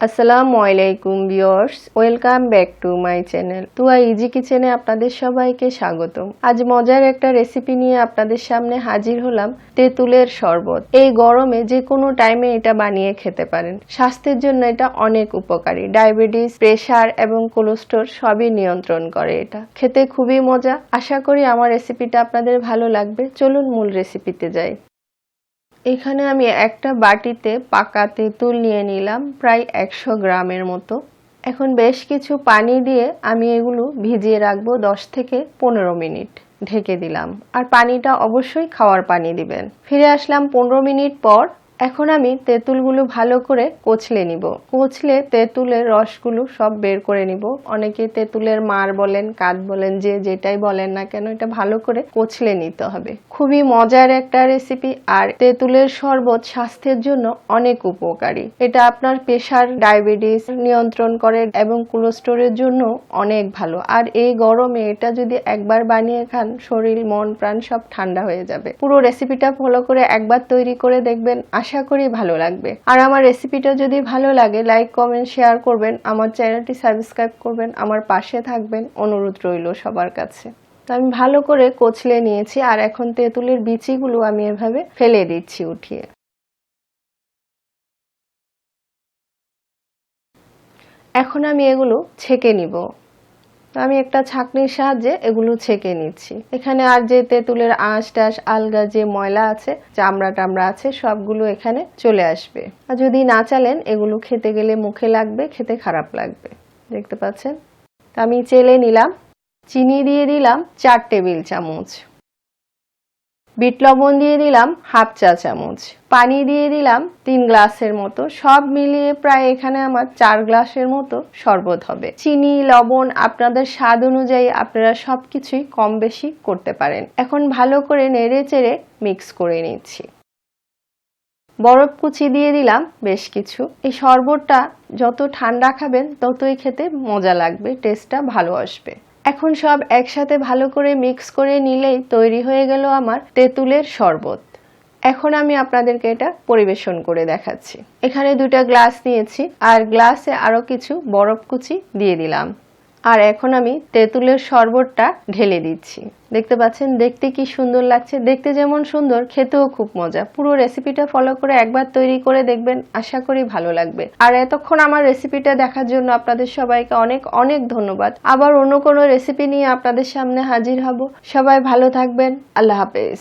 আসসালামু আলাইকুম viewers, welcome back to my channel. Tua easy কিচেনে আপনাদের সবাইকে স্বাগতম। আজ মজার একটা রেসিপি নিয়ে আপনাদের সামনে হাজির হলাম তেঁতুলের শরবত। এই গরমে যে কোনো টাইমে এটা বানিয়ে খেতে পারেন। স্বাস্থ্যের জন্য এটা অনেক উপকারী। ডায়াবেটিস, প্রেশার এবং কোলেস্ট্রল সবই নিয়ন্ত্রণ করে এটা। খেতে খুবই মজা। আশা করি আমার রেসিপিটা আপনাদের ভালো লাগবে। চলুন মূল রেসিপিতে যাই। এখানে আমি একটা বাটিতে পাকা তেঁতুল নিয়ে নিলাম, প্রায় একশো গ্রামের মতো। এখন বেশ কিছু পানি দিয়ে আমি এগুলো ভিজিয়ে রাখব দশ থেকে পনেরো মিনিট। ঢেকে দিলাম। আর পানিটা অবশ্যই খাওয়ার পানি দিবেন। ফিরে আসলাম পনেরো মিনিট পর। এখন আমি তেঁতুলগুলো ভালো করে কচলে নিব। কচলে তেঁতুলের রসগুলো সব বের করে নিব। অনেকে তেঁতুলের মার বলেন কাঠ বলেন, যে যেটাই বলেন না কেন, এটা ভালো করে কচলে নিতে হবে। খুবই মজার একটা রেসিপি আর তেঁতুলের শরবত স্বাস্থ্যের জন্য অনেক উপকারী। এটা আপনার প্রেশার ডায়াবেটিস নিয়ন্ত্রণ করে এবং কোলেস্টোরের জন্য অনেক ভালো। আর এই গরমে এটা যদি একবার বানিয়ে খান, শরীর, মন, প্রাণ সব ঠান্ডা হয়ে যাবে। পুরো রেসিপিটা ফলো করে একবার তৈরি করে দেখবেন। আশা করি ভালো লাগবে। আর আমার রেসিপিটা যদি ভালো লাগে লাইক কমেন্ট শেয়ার করবেন। আমার চ্যানেলটি সাবস্ক্রাইব করবেন। আমার পাশে থাকবেন। অনুরোধ রইল সবার কাছে। তো আমি ভালো করে কচলে নিয়েছি আর এখন তেঁতুলের বিচিগুলো আমি এভাবে ফেলে দিচ্ছি উঠিয়ে। এখন আমি এগুলো ছেঁকে নিব। তো আমি একটা ছাঁকনির সাহায্যে এগুলো ছেঁকে নিচ্ছি। এখানে আর যে তেঁতুলের আঁশ টাশ, আলগা যে ময়লা আছে, চামড়া টামড়া আছে, সবগুলো এখানে চলে আসবে। আর যদি না চালেন, এগুলো খেতে গেলে মুখে লাগবে, খেতে খারাপ লাগবে। দেখতে পাচ্ছেন? তো আমি চেলে নিলাম। চিনি দিয়ে দিলাম চার টেবিল চামচ। বিট লবণ দিয়ে দিলাম হাফ চা চামচ। পানি দিয়ে দিলাম তিন গ্লাসের মতো। সব মিলিয়ে প্রায় এখানে আমার চার গ্লাসের মতো শরবত হবে। চিনি, লবণ আপনাদের স্বাদ অনুযায়ী আপনারা সব কিছুই কম বেশি করতে পারেন। এখন ভালো করে নেড়ে চেড়ে মিক্স করে নিচ্ছি। বরফ কুচি দিয়ে দিলাম বেশ কিছু। এই শরবতটা যত ঠান্ডা খাবেন ততই খেতে মজা লাগবে, টেস্টটা ভালো আসবে। এখন সব একসাথে ভালো করে মিক্স করে নিলেই তৈরি হয়ে গেল আমার তেঁতুলের শরবত। এখন আমি আপনাদেরকে এটা পরিবেশন করে দেখাচ্ছি। এখানে দুটা গ্লাস নিয়েছি, আর গ্লাসে আরও কিছু বরফ কুচি দিয়ে দিলাম। আর এখন আমি তেঁতুলের শরবতটা ঢেলে দিচ্ছি। দেখতে পাচ্ছেন? দেখতে কি সুন্দর লাগছে। দেখতে যেমন সুন্দর, খেতেও খুব মজা। পুরো রেসিপিটা ফলো করে একবার তৈরি করে দেখবেন, আশা করি ভালো লাগবে। আর এতক্ষণ আমার রেসিপিটা দেখার জন্য আপনাদের সবাইকে অনেক অনেক ধন্যবাদ। আবার অন্য কোনো রেসিপি নিয়ে আপনাদের সামনে হাজির হব। সবাই ভালো থাকবেন। আল্লাহ হাফেজ।